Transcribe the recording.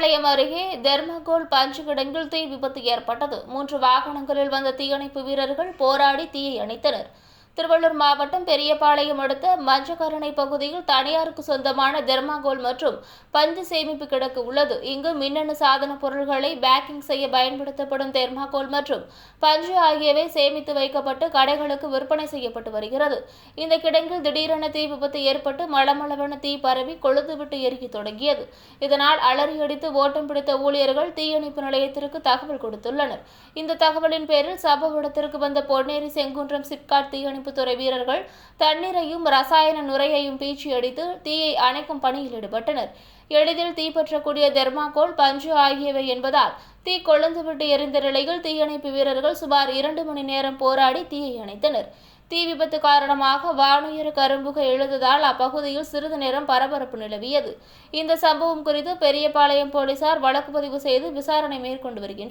அருகே தெர்மகோல் பஞ்சுகிடங்கில் தீ விபத்து ஏற்பட்டது. மூன்று வாகனங்களில் வந்த தீயணைப்பு வீரர்கள் போராடி தீயை அணைத்தனர். திருவள்ளூர் மாவட்டம் பெரியபாளையம் அடுத்த மஞ்சக்கரணை பகுதியில் தனியாருக்கு சொந்தமான தெர்மாகோல் மற்றும் பஞ்சு சேமிப்பு கிடக்கு உள்ளது. இங்கு மின்னணு சாதன பொருட்களை பேக்கிங் செய்ய பயன்படுத்தப்படும் தெர்மாகோல் மற்றும் பஞ்சு ஆகியவை சேமித்து வைக்கப்பட்டு கடைகளுக்கு விற்பனை செய்யப்பட்டு வருகிறது. இந்த கிடங்கில் திடீரென தீ விபத்து ஏற்பட்டு மளமளவென தீ பரவி கொழுந்துவிட்டு எரிய தொடங்கியது. இதனால் அலறியடித்து ஓட்டம் பிடித்த ஊழியர்கள் தீயணைப்பு நிலையத்திற்கு தகவல் கொடுத்துள்ளனர். இந்த தகவலின் பேரில் சம்பவ இடத்திற்கு வந்த பொன்னேரி செங்குன்றம் சிப்காட் தீயணைப்புத்துறை வீரர்கள் தண்ணீரையும் ரசாயன நுரையையும் பீச்சி அடித்து தீயை அணைக்கும் பணியில் ஈடுபட்டனர். எளிதில் தீப்பற்றக்கூடிய தெர்மாகோல் பஞ்சு ஆகியவை என்பதால் தீ கொழுந்துவிட்டு எரிந்த நிலையில் தீயணைப்பு வீரர்கள் சுமார் இரண்டு மணி நேரம் போராடி தீயை அணைத்தனர். தீ விபத்து காரணமாக வானுயர கரும்புகை எழுந்ததால் அப்பகுதியில் சிறிது நேரம் பரபரப்பு நிலவியது. இந்த சம்பவம் குறித்து பெரியபாளையம் போலீசார் வழக்கு பதிவு செய்து விசாரணை மேற்கொண்டு வருகின்றனர்.